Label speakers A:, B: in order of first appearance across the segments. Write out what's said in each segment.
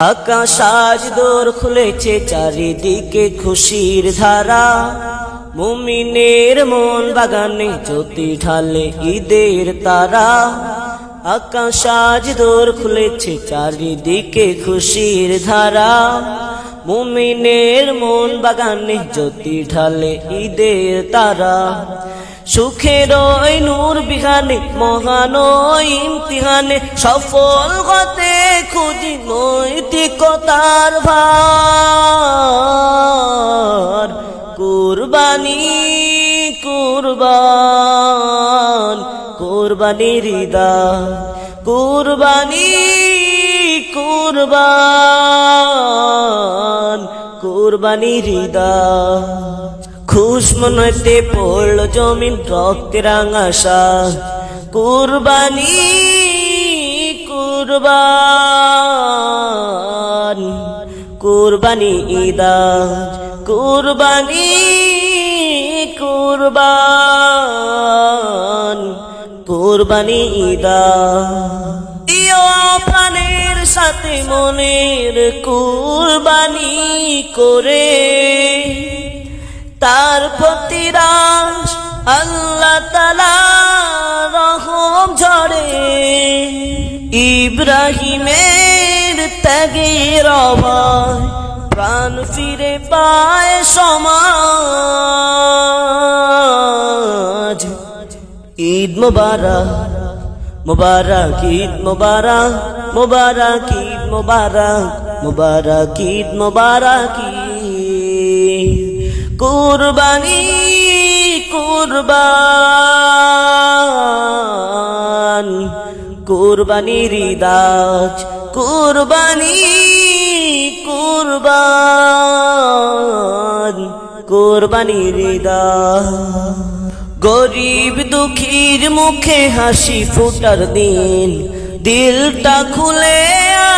A: আকাশ আজ দোর খুলেছে, চারিদিকে খুশির ধারা। মুমিনের মন বাগানে জ্যোতি ঢালে ঈদের তারা। আকাশ আজ দোর খুলেছে, চারিদিকে খুশির ধারা। মুমিনের মন বাগানে জ্যোতি ঢালে ঈদের তারা। সুখের ওই নূর বিহানে, মহান ইমতিহানে, সফল হতে খুঁজি নৈতিকতার ভার। কুরবানি, কুরবান, কুরবানি হৃদা কুরবানি, কুরবান, কুরবানি হৃদা খুশ মনতে পড়ল জমিন রক্তে রাঙাশা কুরবানি, কুরবান, কুরবানি ঈদা কুরবানি, কুরবান, কুরবানি ঈদা প্রিয় প্রাণের সাথে মনের কুরবানি করে। তার প্রতিরাস আল্লাহ রহম ঝরে। ইব্রাহিমের ত্যাগের অভায়, প্রাণ ফিরে পায় সমাজ। ঈদ মোবারক, মুবারক, ঈদ মুবারক মুবারক, ঈদ মুবারক মুবারক, ঈদ মুবারক, ঈদ কুরবানি, কুরবান। কুরবানি হৃদাজ কুরবানি, কুরবান। কুরবানি হৃদাজ গরিব দুঃখীর মুখে হাসি ফুটার দিন। দিলটা খুলে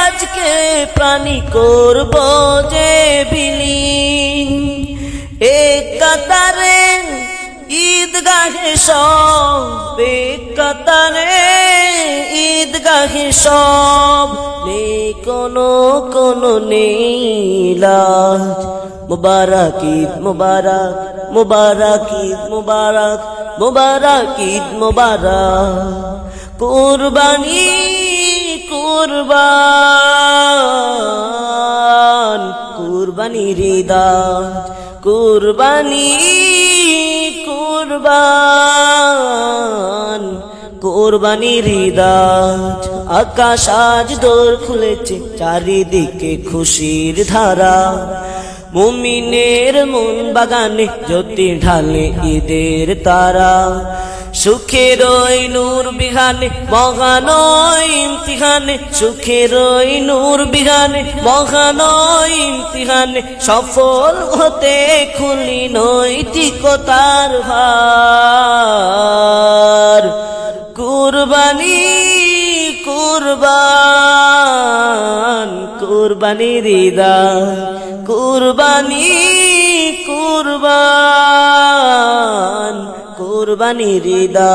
A: আজকে প্রাণী করব যে বিলীন। সব কাতারে ঈদগাহে সব। নেই কোনো কোনো নীলাজ। মুবারক ঈদ, মুবারক মুবারক ঈদ, মুবারক মুবারক ঈদ, মুবারক। কুরবানি, কুরবান কুরবানি হৃদয় কুরবানি কুরবান। কুরবানি হৃদয় আকাশ আজ, দোর খুলেছে, চারিদিকে খুশির ধারা। মুমিনের মন বাগানে, জ্যোতি ঢালে ঈদের তারা। সুখের ওই নূর বিহানে, মহান ওই ইমতিহানে, সুখের নূর বিহানে, মহান ওই ইমতিহানে, সফল হতে খুলি নৈতিকতার ভার। কুরবানি, কুরবান কুরবানি হৃদা কুরবানি কুরবান কুরবানি হৃদা